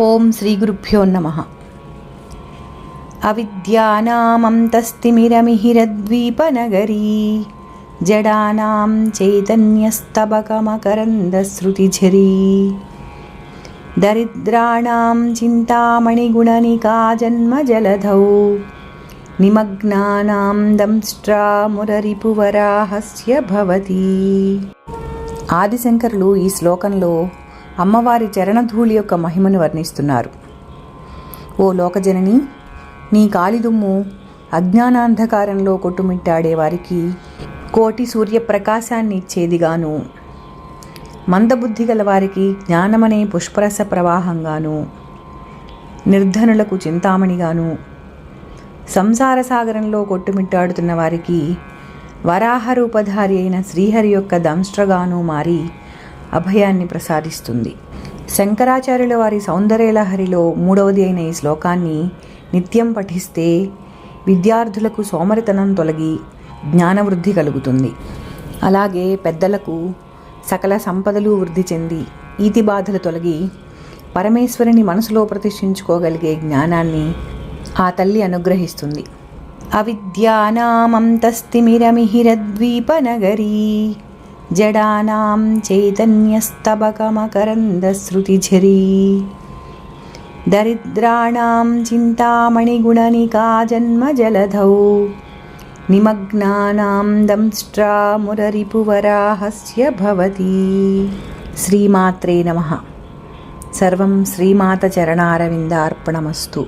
ఓం శ్రీ గురుభ్యో నమ. అవిద్యానామంతస్తిమిరమిహిరద్వీపనగరీ జడానాం చైతన్యస్తబకమకరందశ్రుతిఝరీ దరిద్రాణం చింతామణిగుణనికా జన్మజలధౌ నిమగ్నానాం దంష్ట్రామురరిపువరాహస్య భవతి ఆదిశంకరులు ఈ శ్లోకంలో అమ్మవారి చరణధూళి యొక్క మహిమను వర్ణిస్తున్నారు. ఓ లోకజనని నీ కాలిదుమ్ము అజ్ఞానాంధకారంలో కొట్టుమిట్టాడే వారికి కోటి సూర్యప్రకాశాన్ని ఇచ్చేదిగాను. మందబుద్ధి గల వారికి జ్ఞానమనే పుష్పరస ప్రవాహంగాను. నిర్ధనులకు చింతామణిగాను. సంసార సాగరంలో కొట్టుమిట్టాడుతున్న వారికి వరాహ రూపధారి అయిన శ్రీహరి యొక్క దంష్ట్రగాను మారి అభయాన్ని ప్రసాదిస్తుంది. శంకరాచార్యుల వారి సౌందర్యలహరిలో మూడవది అయిన ఈ శ్లోకాన్ని నిత్యం పఠిస్తే విద్యార్థులకు సోమరితనం తొలగి జ్ఞానవృద్ధి కలుగుతుంది. అలాగే పెద్దలకు సకల సంపదలు వృద్ధి చెంది ఈతి బాధలు తొలగి పరమేశ్వరుని మనసులో ప్రతిష్ఠించుకోగలిగే జ్ఞానాన్ని ఆ తల్లి అనుగ్రహిస్తుంది. అవిద్యానామంతస్తిమిరమిహిరద్వీపనగరీ జడానాం చైతన్యస్తబకమకరందశ్రుతిఝరీ దరిద్రాణం చింతామణిగుణనికా జన్మజలధౌ నిమగ్నానాం దంష్ట్రామురరిపువరాహస్య భవతి. శ్రీమాత్రే నమ. సర్వం శ్రీమాత చరణారవిందార్పణమస్తు